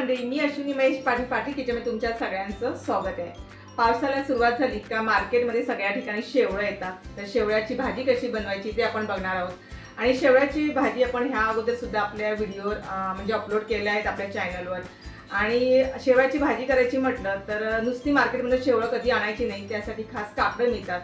मंडळी मी अश्विनी महेश पाटील पाठी किचनमध्ये तुमच्या सगळ्यांचं स्वागत आहे. पावसाला सुरुवात झाली का मार्केटमध्ये सगळ्या ठिकाणी शेवळं येतात. तर शेवळ्याची भाजी कशी बनवायची ते आपण बघणार आहोत. आणि शेवळ्याची भाजी आपण ह्या अगोदर सुद्धा आपल्या व्हिडिओवर म्हणजे अपलोड केल्या आहेत आपल्या चॅनलवर आणि शेवळ्याची भाजी करायची म्हटलं तर नुसती मार्केटमध्ये शेवळं कधी आणायची नाही त्यासाठी खास कापडं मिळतात.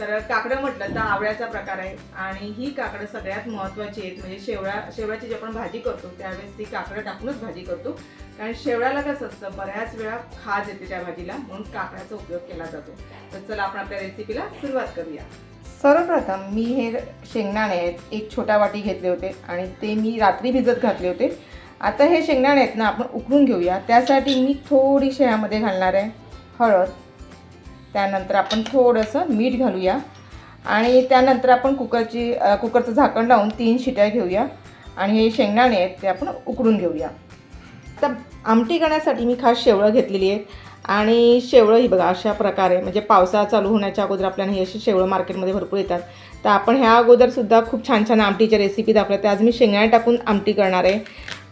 तर काकडं म्हटलं तर आवळ्याचा प्रकार आहे. आणि ही काकडं सगळ्यात महत्त्वाची आहेत. म्हणजे शेवळा शेवळ्याची जी आपण भाजी करतो त्यावेळेस ती काकडं टाकूनच भाजी करतो. कारण शेवळ्याला कसं असतं बऱ्याच वेळा खाज येते त्या भाजीला म्हणून काकड्याचा उपयोग केला जातो. तर चला आपण आपल्या रेसिपीला सुरुवात करूया. सर्वप्रथम मी हे शेंगदाणे आहेत एक छोटा वाटी घेतले होते आणि ते मी रात्री भिजत घातले होते. आता हे शेंगदाणे आहेत ना आपण उकळून घेऊया. त्यासाठी मी थोडीशी ह्यामध्ये घालणार आहे हळद. त्यानंतर आपण थोडंसं मीठ घालूया. आणि त्यानंतर आपण कुकरची कुकरचं झाकण लावून तीन शिट्या घेऊया. आणि हे शेंगदाणे आहेत ते आपण उकडून घेऊया. आता आमटी करण्यासाठी मी खास शेवळं घेतलेली आहे आणि शेवळं ही बघा अशा प्रकारे म्हणजे पावसाळा चालू होण्याच्या अगोदर आपल्याला ही अशी शेवळं मार्केटमध्ये भरपूर येतात. तर आपण ह्या अगोदरसुद्धा खूप छान छान आमटीच्या रेसिपी दाखवल्या. त्या आज मी शेंगदाणे टाकून आमटी करणार आहे.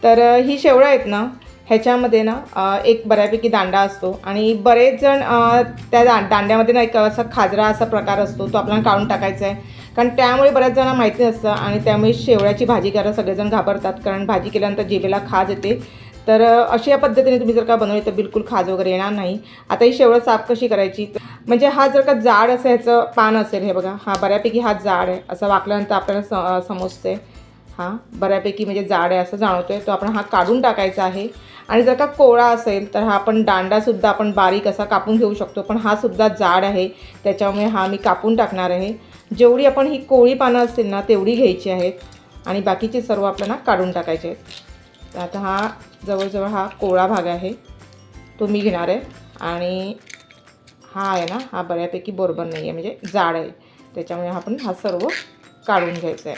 तर ही शेवळं आहेत ना ह्याच्यामध्ये ना एक बऱ्यापैकी दांडा असतो आणि बरेच जण त्या दा दांड्यामध्ये ना एक असा खाजरा असा प्रकार असतो तो आपल्याला काढून टाकायचा आहे कारण त्यामुळे बऱ्याच जणांना माहिती नसतं आणि त्यामुळे शेवळ्याची भाजी करायला सगळेजण घाबरतात. कारण भाजी केल्यानंतर जिभेला खाज येते. तर अशा पद्धतीने तुम्ही जर का बनवली तर बिलकुल खाज वगैरे येणार नाही. आता ही शेवळं साफ कशी करायची? म्हणजे हा जर का जाड असं ह्याचं पान असेल हे बघा हा बऱ्यापैकी हा जाड आहे. असं वाकल्यानंतर आपल्याला स समजते हा बऱ्यापैकी म्हणजे जाड आहे असं जाणवतो आहे तो आपण हा काढून टाकायचा आहे. आणि जर का कोळा असेल तर हा आपण दांडासुद्धा आपण बारीक असा कापून घेऊ शकतो. पण हा सुद्धा जाड आहे त्याच्यामुळे हा मी कापून टाकणार आहे. जेवढी आपण ही कोळी पानं असतील ना तेवढी घ्यायची आहेत. आणि बाकीचे सर्व आपल्याला काढून टाकायचे आहेत. तर आता हा जवळजवळ हा कोळा भाग आहे. तो मी घेणार आहे. आणि हा आहे ना हा बऱ्यापैकी बरोबर नाही आहे म्हणजे जाड आहे. त्याच्यामुळे आपण हा सर्व काढून घ्यायचा आहे.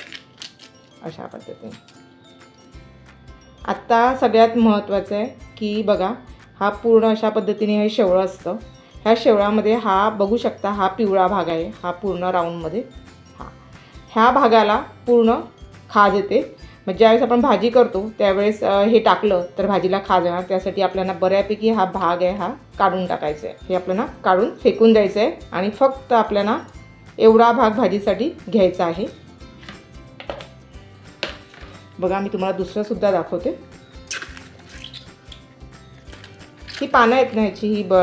अशा पद्धतीने. आत्ता सगळ्यात महत्त्वाचं आहे की बघा हा पूर्ण अशा पद्धतीने हे शेवळं असतं. ह्या शेवळामध्ये हा बघू शकता हा पिवळा भाग आहे हा पूर्ण राऊंडमध्ये. हा. ह्या भागाला पूर्ण खाज येते. मग ज्यावेळेस आपण भाजी करतो त्यावेळेस हे टाकलं तर भाजीला खाज येणार. त्यासाठी आपल्याला बऱ्यापैकी हा भाग आहे हा काढून टाकायचा आहे. हे आपल्याला काढून फेकून द्यायचं आहे आणि फक्त आपल्याला एवढा भाग भाजीसाठी घ्यायचा आहे. बघा मी तुम्हाला दुसरंसुद्धा दाखवते. ही पानं आहेत ना ह्याची ही ब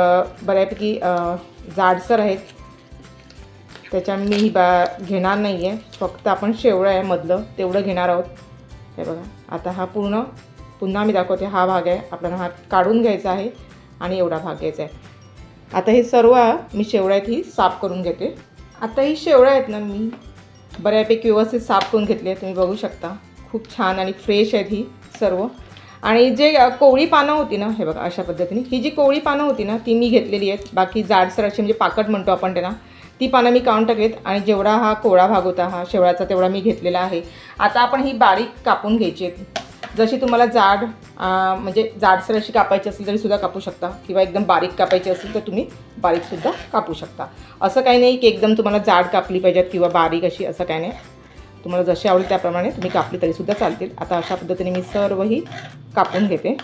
बऱ्यापैकी जाडसर आहेत. त्याच्यामुळे मी ही बा घेणार नाही आहे फक्त आपण शेवळं आहे मधलं तेवढं घेणार आहोत. हे बघा आता हा पूर्ण पुन्हा मी दाखवते हा भाग आहे. आपल्याला हा काढून घ्यायचा आहे आणि एवढा भाग घ्यायचा आहे. आता हे सर्व मी शेवळ्यात ही साफ करून घेते. आता ही शेवळ्या आहेत ना मी बऱ्यापैकी व्यवस्थित साफ करून घेतली आहे तुम्ही बघू शकता. खूप छान आणि फ्रेश आहेत ही सर्व. आणि जे कोवळी पानं होती ना हे बघा अशा पद्धतीने. ही जी कोवळी पानं होती ना ती मी घेतलेली आहेत. बाकी जाडसर अशी म्हणजे पाकट म्हणतो आपण त्यांना ती पानं मी काढून टाकलीत आणि जेवढा हा कोवळा भाग होता हा शेवळाचा तेवढा मी घेतलेला आहे. आता आपण ही बारीक कापून घ्यायची आहेत. जशी तुम्हाला जाड म्हणजे जाडसर अशी कापायची असेल तरीसुद्धा कापू शकता. किंवा एकदम बारीक कापायची असेल तर तुम्ही बारीकसुद्धा कापू शकता. असं काही नाही की एकदम तुम्हाला जाड कापली पाहिजेत किंवा बारीक अशी असं काही नाही. तुम्हाला जशी आवडेल त्याप्रमाणे तुम्ही कापली तरीसुद्धा चालतील. आता अशा पद्धतीने मी सर्व ही कापून घेते.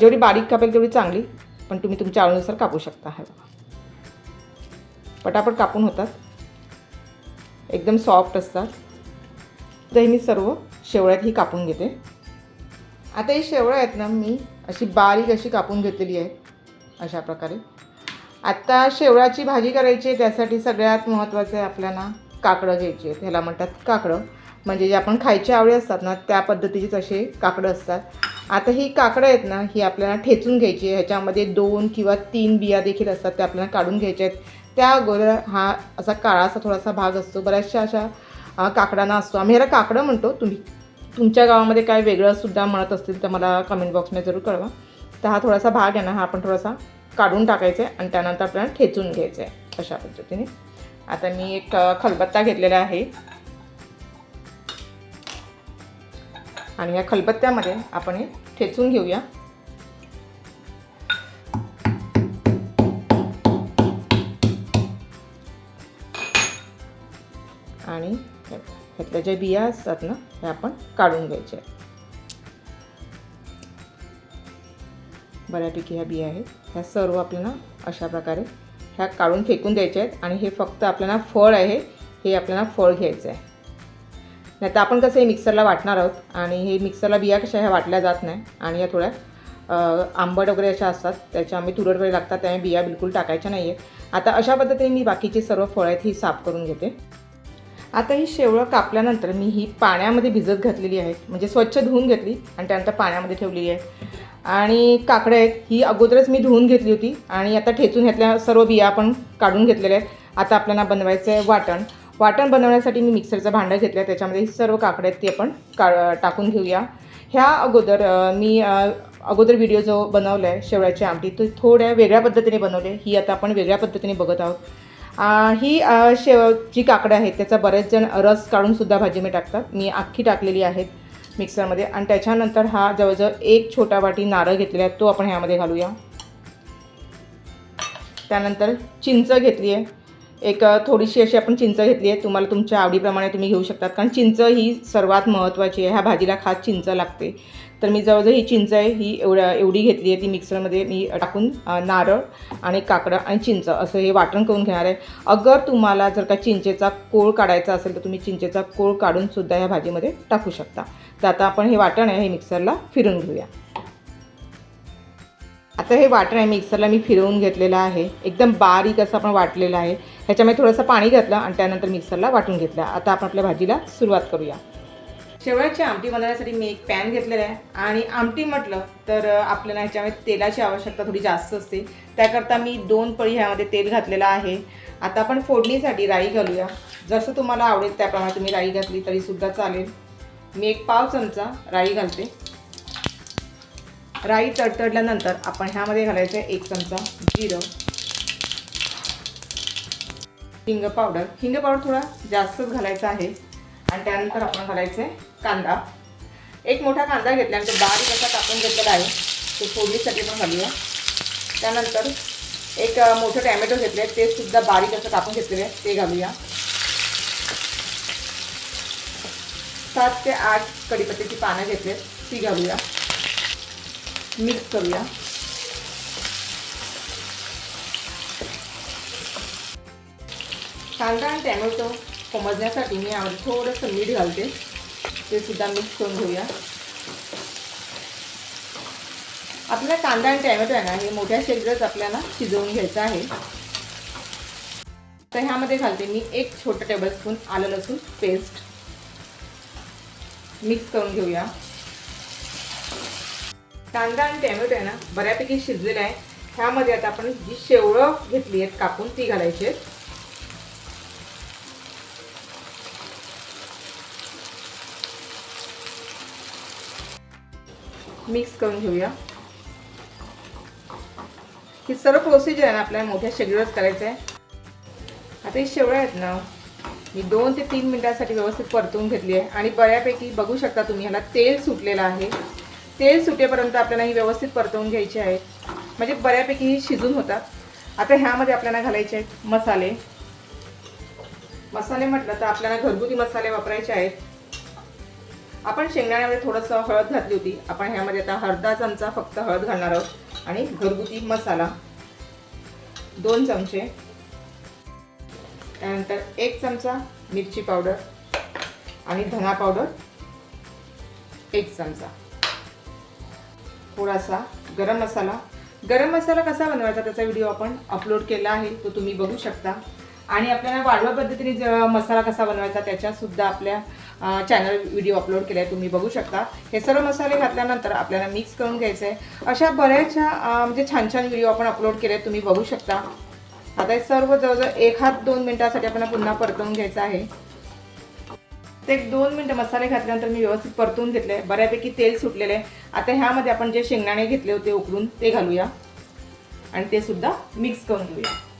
जेवढी बारीक कापेल तेवढी चांगली पण तुम्ही तुमच्या आवडीनुसार कापू शकता हे पटापट कापून होतात. एकदम सॉफ्ट असतात. तर हे मी सर्व शेवळ्यात ही कापून घेते. आता ही शेवळ्या आहेत ना मी अशी बारीक अशी कापून घेतलेली आहे अशा प्रकारे. आत्ता शेवळाची भाजी करायची आहे त्यासाठी सगळ्यात महत्त्वाचं आहे आपल्याला काकडं घ्यायची आहेत. ह्याला म्हणतात काकडं. म्हणजे जे आपण खायचे आवळे असतात ना त्या पद्धतीचेच असे काकडं असतात. आता ही काकडं आहेत ना ही आपल्याला ठेचून घ्यायची आहे. ह्याच्यामध्ये दोन किंवा तीन बिया देखील असतात त्या आपल्याला काढून घ्यायच्या आहेत. त्या अगोदर हा असा काळासा थोडासा भाग असतो. बऱ्याचशा अशा काकडांना असतो. आम्ही ह्याला काकडं म्हणतो. तुम्ही तुमच्या गावामध्ये काय वेगळं सुद्धा म्हणत असतील तर मला कमेंट बॉक्समध्ये जरूर कळवा. तर हा थोडासा भाग आहे ना हा आपण थोडासा काढून टाकायचं आहे आणि त्यानंतर आपल्याला ठेचून घ्यायचं आहे अशा पद्धतीने. आता मी एक खलबत्ता घेतलेला आहे. आणि या खलबत्त्यामध्ये आपण हे ठेचून घेऊया. आणि ह्यातल्या ज्या बिया असतात ना ह्या आपण काढून घ्यायच्या आहेत बऱ्यापैकी ह्या बिया आहेत. ह्या सर्व आपल्याला अशा प्रकारे ह्या काढून फेकून द्यायच्या आहेत आणि हे फक्त आपल्याला फळ आहे हे आपल्याला फळ घ्यायचं आहे. नाही तर आपण कसं हे मिक्सरला वाटणार आहोत आणि हे मिक्सरला बिया कशा ह्या वाटल्या जात नाही आणि या थोड्या आंबट वगैरे अशा असतात त्याच्या आम्ही तुरट वगैरे लागतात त्यामुळे बिया बिलकुल टाकायच्या नाही आहेत आता अशा पद्धतीने मी बाकीची सर्व फळं आहेत ही साफ करून घेते. आता ही शेवळं कापल्यानंतर मी ही पाण्यामध्ये भिजत घातलेली आहेत. म्हणजे स्वच्छ धुवून घेतली आणि त्यानंतर पाण्यामध्ये ठेवलेली आहे. आणि काकडं आहेत ही अगोदरच मी धुवून घेतली होती आणि आता ठेचून ह्यातल्या सर्व बिया आपण काढून घेतलेल्या आहेत. आता आपल्याला बनवायचं आहे वाटण. वाटण बनवण्यासाठी मी मिक्सरचं भांडं घेतलं आहे त्याच्यामध्ये ही सर्व काकडं आहेत ती आपण का टाकून घेऊया. ह्या अगोदर मी अगोदर व्हिडिओ जो बनवला आहे शेवळ्याची आमटी तो थोड्या वेगळ्या पद्धतीने बनवले ही आता आपण वेगळ्या पद्धतीने बघत आहोत. ही शेव जी काकडं आहेत त्याचा बरेच जण रस काढूनसुद्धा भाजी मी टाकतात. मी अख्खी टाकलेली आहेत. मिक्सरमध्ये. आणि त्याच्यानंतर हा जवळजवळ एक छोटा वाटी नारळ घेतलेला आहे तो आपण ह्यामध्ये घालूया. त्यानंतर चिंच घेतली आहे. एक थोडीशी अशी आपण चिंच घेतली आहे. तुम्हाला तुमच्या आवडीप्रमाणे तुम्ही घेऊ शकतात. कारण चिंच ही सर्वात महत्त्वाची आहे. ह्या भाजीला खास चिंच लागते. तर मी जवळजवळ ही चिंच आहे ही एवढ्या एवढी घेतली आहे ती मिक्सरमध्ये मी टाकून नारळ आणि काकडं आणि चिंच असं हे वाटण करून घेणार आहे. अगर तुम्हाला जर का चिंचेचा कोळ काढायचा असेल तर तुम्ही चिंचेचा कोळ काढूनसुद्धा ह्या भाजीमध्ये टाकू शकता. तर आता आपण हे वाटण आहे हे मिक्सरला फिरून घेऊया. आता हे वाटण आहे मिक्सरला मी फिरवून घेतलेलं आहे. एकदम बारीक असं आपण वाटलेलं आहे. ह्याच्यामध्ये थोडंसं पाणी घातलं आणि त्यानंतर मिक्सरला वाटून घेतलं. आता आपण आपल्या भाजीला सुरुवात करूया. शेवळ्याची आमटी बनवण्यासाठी मी एक पॅन घेतलेला आहे. आणि आमटी म्हटलं तर आपल्याला ह्याच्यामध्ये तेलाची आवश्यकता थोडी जास्त असते. त्याकरता मी दोन पळी ह्यामध्ये तेल घातलेलं आहे. आता आपण फोडणीसाठी राई घालूया. जसं तुम्हाला आवडेल त्याप्रमाणे तुम्ही राई घातली तरीसुद्धा चालेल. मी एक पाव चमचा राई घालते. राई तडतडल्यानंतर आपण ह्यामध्ये घालायचं आहे एक चमचा जिरं. हिंग पावडर. हिंग पावडर थोडा जास्तच घालायचा आहे. आणि त्यानंतर आपण घालायचं आहे कांदा. एक मोठा कांदा घेतला आणि तो बारीक असा कापून घेतलेला आहे. तो फोडणीसाठी पण घालूया. त्यानंतर एक मोठं टॅमॅटो घेतले ते सुद्धा बारीक असं कापून घेतलेले आहे ते घालूया. सात ते आठ कढीपत्त्याची पानं घेतले ती घालूया. मिक्स करूया. कांदा आणि टॅमॅटो समजण्यासाठी मी यामध्ये थोडंसं मीठ घालते. ते सुद्धा मिक्स करून घेऊया. आपल्याला कांदा आणि टॅमॅटो आहे ना हे मोठ्या शेगरच आपल्याला शिजवून घ्यायचं आहे. तर ह्यामध्ये घालते मी एक छोटं टेबलस्पून आलं लसूण पेस्ट मिक्स करून घेऊया. कांदा आणि टॅमॅटो आहे ना बऱ्यापैकी शिजलेला आहे. ह्यामध्ये आता आपण जी शेवळं घेतली आहेत कापून ती घालायची आहेत. मिक्स करून घेऊया. ही सर्व प्रोसिजर आहे ना आपल्याला मोठ्या शेगडीवरच करायचं आहे आता ही शेवळ्या आहेत ना मी दोन ते तीन मिनिटांसाठी व्यवस्थित परतवून घेतली आहे. आणि बऱ्यापैकी बघू शकता तुम्ही ह्याला तेल सुटलेलं आहे. तेल सुटेपर्यंत आपल्याला ही व्यवस्थित परतवून घ्यायची आहे. म्हणजे बऱ्यापैकी ही शिजून होतात. आता ह्यामध्ये आपल्याला घालायचे आहेत मसाले. मसाले म्हटलं तर आपल्याला घरगुती मसाले वापरायचे आहेत. आपण शेंगदाण्यामध्ये थोडंसं हळद घातली होती. आपण ह्यामध्ये आता अर्धा चमचा फक्त हळद घालणार आहोत. आणि घरगुती मसाला दोन चमचे. त्यानंतर एक चमचा मिरची पावडर आणि धना पावडर एक चमचा. थोडासा गरम मसाला. गरम मसाला कसा बनवायचा त्याचा व्हिडिओ आपण अपलोड केला आहे तो तुम्ही बघू शकता. आणि आपल्याला वाढव्या पद्धतीने ज- मसाला कसा बनवायचा त्याच्यासुद्धा आपल्या चॅनल व्हिडिओ अपलोड केला आहे तुम्ही बघू शकता. हे सर्व मसाले घातल्यानंतर आपल्याला मिक्स करून घ्यायचं आहे अशा बऱ्याचशा म्हणजे छान छान व्हिडिओ आपण अपलोड केले तुम्ही बघू शकता. आता हे सर्व जवळजवळ एक हात दोन मिनिटासाठी आपण पुन्हा परतवून घ्यायचं आहे. ते एक दोन मिनटं मसाले घातल्यानंतर मी व्यवस्थित परतून घेतले बऱ्यापैकी तेल सुटलेलं आहे. आता ह्यामध्ये आपण जे शेंगदाणे घेतले होते उकळून ते घालूया. आणि ते सुद्धा मिक्स करून घेऊया.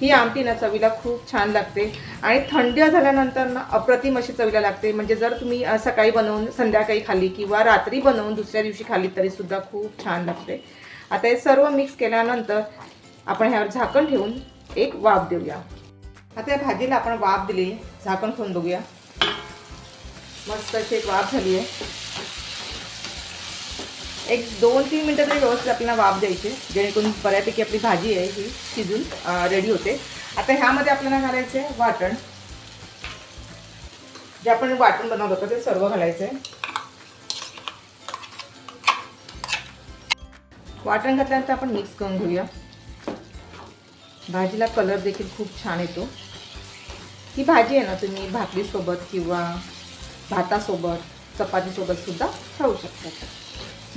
ही आमटी ना चवीला खूप छान लागते. आणि थंड झाल्यानंतर ना अप्रतिम अशी चवीला लागते. म्हणजे जर तुम्ही सकाळी बनवून संध्याकाळी खाल्ली किंवा रात्री बनवून दुसऱ्या दिवशी खाल्ली तरीसुद्धा खूप छान लागते. आता हे सर्व मिक्स केल्यानंतर आपण ह्यावर झाकण ठेवून एक वाफ देऊया. आता या भाजीला आपण वाफ दिली. झाकण खोलून बघूया. मस्त अशी एक वाफ झाली आहे. एक दोन तीन मिनटं तरी व्यवस्थित आपल्याला वाफ द्यायची जेणेकरून बऱ्यापैकी आपली भाजी आहे ही शिजून रेडी होते. आता ह्यामध्ये आपल्याला घालायचं आहे वाटण. जे आपण वाटण बनवलं होतं ते सर्व घालायचं आहे वाटण घातल्यानंतर आपण मिक्स करून घेऊया. भाजीला कलर देखील खूप छान येतो. ही भाजी आहे ना तुम्ही भाकरीसोबत किंवा भातासोबत चपातीसोबत सुद्धा खाऊ शकता.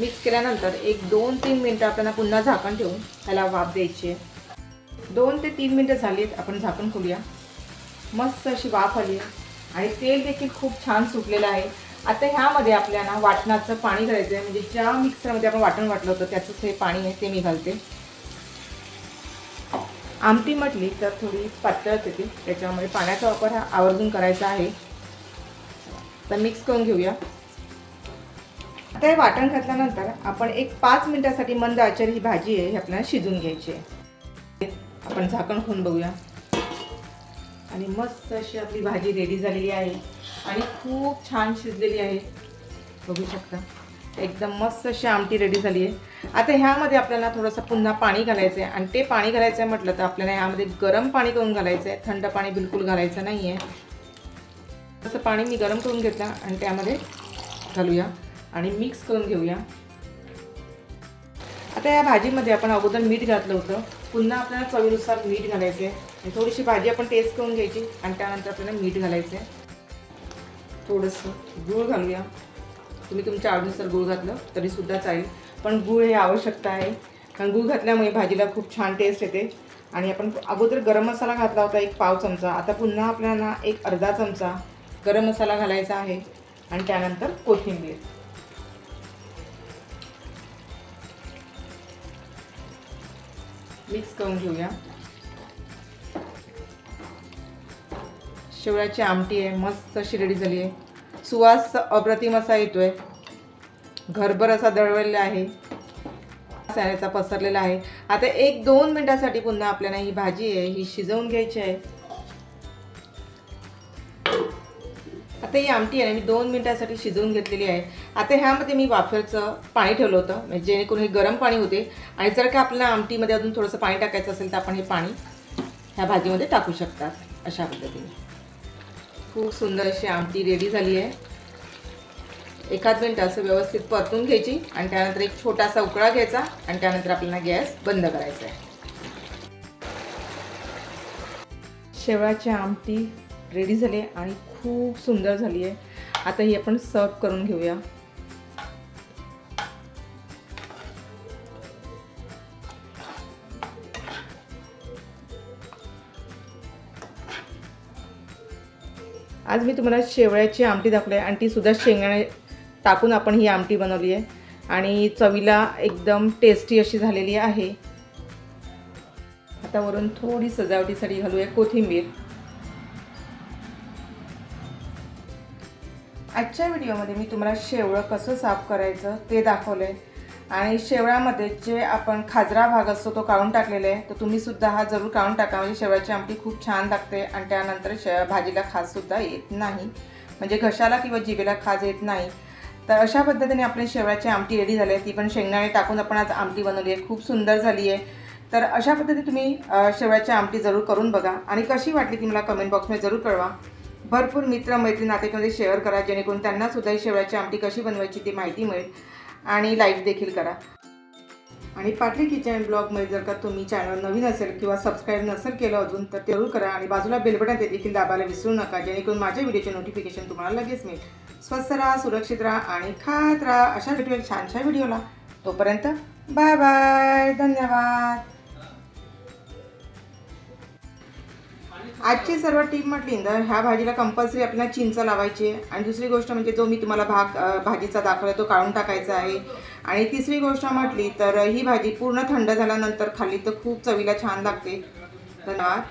मिक्स केल्यानंतर एक दोन तीन मिनटं आपल्याला पुन्हा झाकण ठेवून त्याला वाफ द्यायची आहे. दोन ते तीन मिनटं झालीत आपण झाकण खोलूया. मस्त अशी वाफ आली आहे. आणि तेल देखील खूप छान सुटलेलं आहे. आता ह्यामध्ये आपल्याला वाटणाचं पाणी घालायचं आहे म्हणजे ज्या मिक्सरमध्ये आपण वाटण वाटलं होतं त्याचंच हे पाणी आहे ते मी घालते. आमटी म्हटली तर थोडी पातळच येते. त्याच्यामुळे पाण्याचा वापर हा आवर्जून करायचा आहे. तर मिक्स करून घेऊया. आता हे वाटण घातल्यानंतर आपण एक पाच मिनिटासाठी मंद आचर ही भाजी आहे ही आपल्याला शिजून घ्यायची आहे. आपण झाकण खोलून बघूया. आणि मस्त अशी आपली भाजी रेडी झालेली आहे. आणि खूप छान शिजलेली आहे. बघू शकता. एकदम मस्त अशी आमटी रेडी झाली आहे. आता ह्यामध्ये आपल्याला थोडंसं पुन्हा पाणी घालायचं आहे आणि ते पाणी घालायचं आहे म्हटलं तर आपल्याला ह्यामध्ये गरम पाणी करून घालायचं आहे थंड पाणी बिलकुल घालायचं नाही आहे तसं पाणी मी गरम करून घेतलं आणि त्यामध्ये घालूया. आणि मिक्स करून घेऊया. आता या भाजीमध्ये आपण अगोदर मीठ घातलं होतं. पुन्हा आपल्याला चवीनुसार मीठ घालायचं आहे आणि थोडीशी भाजी आपण टेस्ट करून घ्यायची आणि त्यानंतर आपल्याला मीठ घालायचं आहे थोडंसं गूळ घालूया. तुम्ही तुमच्या आवडीनुसार गूळ घातलं तरीसुद्धा चालेल. पण गूळ हे आवश्यकता आहे. कारण गूळ घातल्यामुळे भाजीला खूप छान टेस्ट येते. आणि आपण अगोदर गरम मसाला घातला होता एक पाव चमचा. आता पुन्हा आपल्याला एक अर्धा चमचा गरम मसाला घालायचा आहे. आणि त्यानंतर कोथिंबीर. मिक्स करून घेऊया. शेवळ्याची आमटी आहे मस्त अशी रेडी झाली आहे. सुवास अप्रतिम असा येतोय. घरभर असा दळवलेला आहे. साऱ्याचा पसरलेला आहे. आता एक दोन मिनिटासाठी पुन्हा आपल्याला ही भाजी आहे ही शिजवून घ्यायची आहे. आता ही आमटी आहे ना मी दोन मिनिटासाठी शिजवून घेतलेली आहे. आता ह्यामध्ये मी वाफेचं पाणी ठेवलं होतं म्हणजे जेणेकरून हे गरम पाणी होते. आणि जर का आपल्याला आमटीमध्ये अजून थोडंसं पाणी टाकायचं असेल तर आपण हे पाणी ह्या भाजीमध्ये टाकू शकतात अशा पद्धतीने. खूप सुंदर अशी आमटी रेडी झाली आहे. एखाद मिनटं असं व्यवस्थित परतून घ्यायची आणि त्यानंतर एक छोटासा उकळा घ्यायचा आणि त्यानंतर आपल्याला गॅस बंद करायचा आहे. शेवळाची आमटी रेडी झाली आहे आणि खूप सुंदर झाली आहे. आता ही आपण सर्व करून घेऊया. आज मी तुम्हाला शेवळ्याची आमटी दाखवली आहे आणि ती सुद्धा शेंगदाणे टाकून आपण ही आमटी बनवली आहे. आणि चवीला एकदम टेस्टी अशी झालेली आहे. आता वरून थोडी सजावटीसाठी घालूया कोथिंबीर. आजच्या व्हिडिओमध्ये मी तुम्हाला शेवळं कसं साफ करायचं ते दाखवलं आहे आणि शेवळ्यामध्ये जे आपण खाजरा भाग असतो तो काढून टाकलेला आहे तर तुम्ही सुद्धा हा जरूर काढून टाका. म्हणजे शेवळ्याची आमटी खूप छान लागते आणि त्यानंतर शे भाजीला खाजसुद्धा येत नाही. म्हणजे घशाला किंवा जिभेला खाज येत नाही. तर अशा पद्धतीने आपली शेवळ्याची आमटी रेडी झाली आहे. ती पण शेंगदाणे टाकून आपण आज आमटी बनवली आहे. खूप सुंदर झाली आहे. तर अशा पद्धतीने तुम्ही शेवळ्याची आमटी जरूर करून बघा. आणि कशी वाटली ती मला कमेंट बॉक्समध्ये जरूर कळवा. भरपूर मित्र मैत्री नातेमध्ये शेअर करा जेणेकरून त्यांना सुद्धा ही शेवळ्याची आमटी कशी बनवायची ती माहिती मिळेल आणि लाईक देखील करा. आणि पाटली किचन ब्लॉगमध्ये जर का तुम्ही चॅनल नवीन असेल किंवा सबस्क्राईब नसेल केलं अजून तर ते जरूर करा आणि बाजूला बेलबटन ते देखील दाबायला विसरू नका जेणेकरून माझ्या व्हिडिओचे नोटिफिकेशन तुम्हाला लगेच मिळेल. स्वस्त राहा सुरक्षित राहा आणि खात राहा अशा भेटूया छानशा व्हिडिओला तोपर्यंत बाय बाय धन्यवाद. आजची सर्व टीप म्हटली तर ह्या भाजीला कंपल्सरी आपल्याला चिंच लावायची आहे. आणि दुसरी गोष्ट म्हणजे जो मी तुम्हाला भाग भाजीचा दाखवला तो काढून टाकायचा आहे. आणि तिसरी गोष्ट म्हटली तर ही भाजी पूर्ण थंड झाल्यानंतर खाली तर खूप चवीला छान लागते. धन्यवाद.